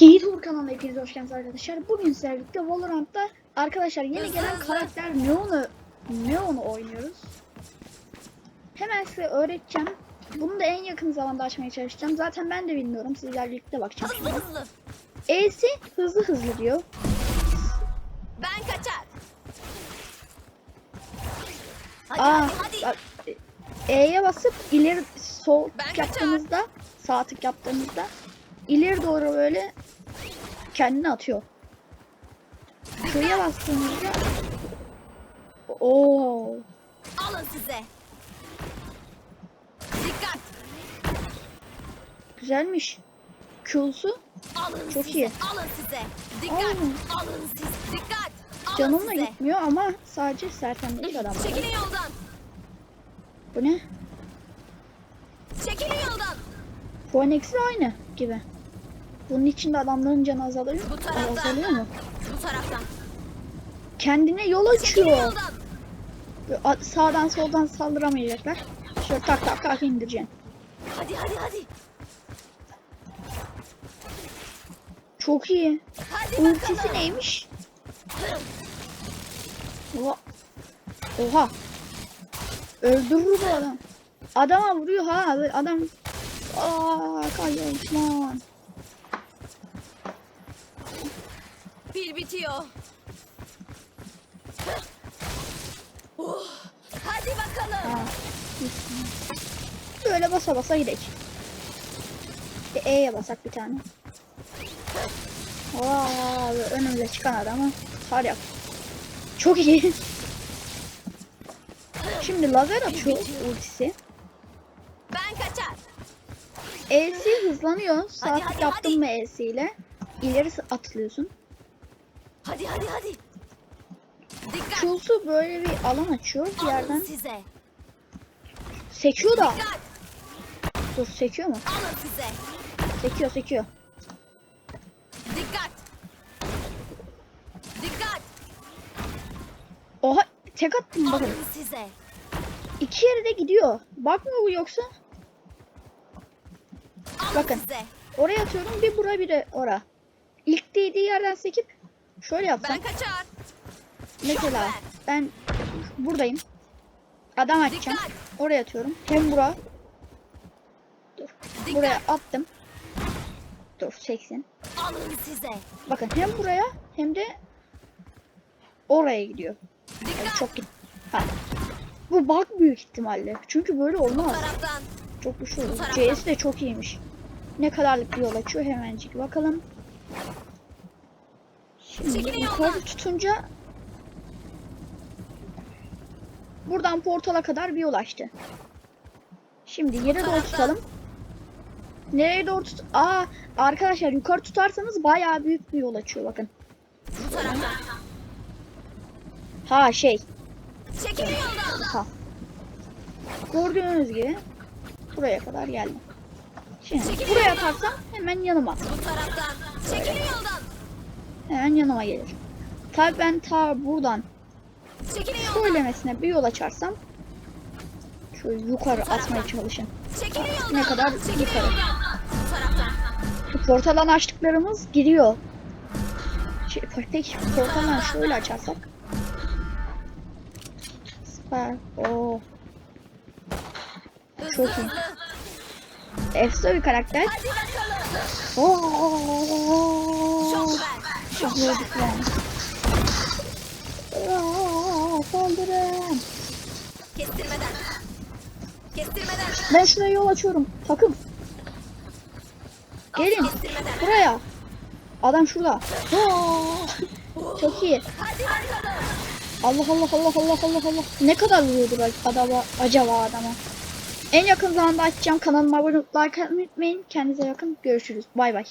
Yiğit Uğur kanalına hepiniz hoş geldiniz arkadaşlar. Bugün sizlerle birlikte Valorant'ta arkadaşlar yeni gelen karakter Neon'u Neon'u oynuyoruz. Hemen size öğreteceğim. Bunu da en yakın zamanda açmaya çalışacağım. Zaten ben de bilmiyorum. Sizlerle birlikte bakacağım şimdi. E'si hızlı hızlı diyor. Ben kaçar. Hadi Aa, hadi E'ye basıp ileri sol Ben tık kaçar. yaptığınızda sağ tık yaptığınızda ileri doğru böyle kendini atıyor. Q'ya bastığınızda Oo, Alın size. Dikkat. güzelmiş. Q'su Alın Çok size. iyi. Alın size. Dikkat. Alın. Alın siz. Dikkat. Alın canımla size. gitmiyor ama sadece sersemletmiş adam. Çekilin yoldan. Bu ne? Çekilin yoldan. Phoenix'le aynı gibi. Bunun içinde adamların canı azalıyor, Bu taraftan. azalıyor mu? Bu taraftan. Kendine yol açıyor. Sağdan soldan saldıramayacaklar. Şöyle tak tak tak indireceksin. Hadi hadi hadi. Çok iyi. Hadi Ultisi bakalım. neymiş? Oha. Oha. Öldürür bu adam. Adama vuruyor ha. Adam. Aa, kayıyor Osman. Pil bitiyor. Oh, hadi bakalım. Böyle basa basa gidelim. Bir E'ye basak bir tane. Böyle önümüze çıkan adamı tutar yap. Çok iyi. Şimdi lazer atıyor ultisi. Ben kaçar. E'si hızlanıyor. Hadi, yaptın hadi. mı E'siyle? İleri atlıyorsun. Hadi hadi hadi. Dikkat. Q'su böyle bir alan açıyor. Bir yerden size. sekiyor da. Dikkat. Dur sekiyor mu? Alın size. Sekiyor sekiyor. Dikkat. Dikkat. Oha tek attım bakın. Alın size. İki yere de gidiyor. Bakmıyor bu yoksa? Alın Bakın. size. Oraya atıyorum bir bura bir de ora. İlk değdiği yerden sekip şöyle yapsam. Ben kaçar. Mesela ben buradayım. Adam açacağım. Dikkat. Oraya atıyorum. Hem bura. Dur. Dikkat. Buraya attım. Dur çeksin. Alın size. Bakın hem buraya hem de oraya gidiyor. Yani çok git. Ha. Bu bug büyük ihtimalle. Çünkü böyle olmaz. Çok güçlü. CS de çok iyiymiş. Ne kadarlık bir yol açıyor hemencik bakalım. Şimdi yukarı tutunca buradan portala kadar bir yol açtı. Şimdi yere doğru tutalım. Nereye doğru tut? Aa arkadaşlar yukarı tutarsanız bayağı büyük bir yol açıyor bakın. Bu taraftan. Ha şey. Çekilin. Ha. Gördüğünüz gibi buraya kadar geldim. Şimdi Çekilin buraya atarsam hemen yanıma. Bu taraftan. Çekilin yoldan. Hemen yanıma gelir. Tabi ben ta buradan söylemesine bir yol açarsam şöyle yukarı atmaya çalışın. Ne kadar yukarı. Şu portalan açtıklarımız giriyor. Şey, peki portalan şöyle açarsak. Süper. Oo. Hızlı Çok iyi. Efsane bir karakter. Oo. Çok vurduk yani. Saldırın. Kestirmeden. Kestirmeden. Ben şuraya yol açıyorum. Takım. Gelin. Buraya. Adam şurada. Çok iyi. Allah Allah Allah Allah Allah Allah. Ne kadar vuruyordur adama, acaba adama? En yakın zamanda açacağım. Kanalıma abone olmayı like atmayı unutmayın. Kendinize bakın. Görüşürüz. Bay bay.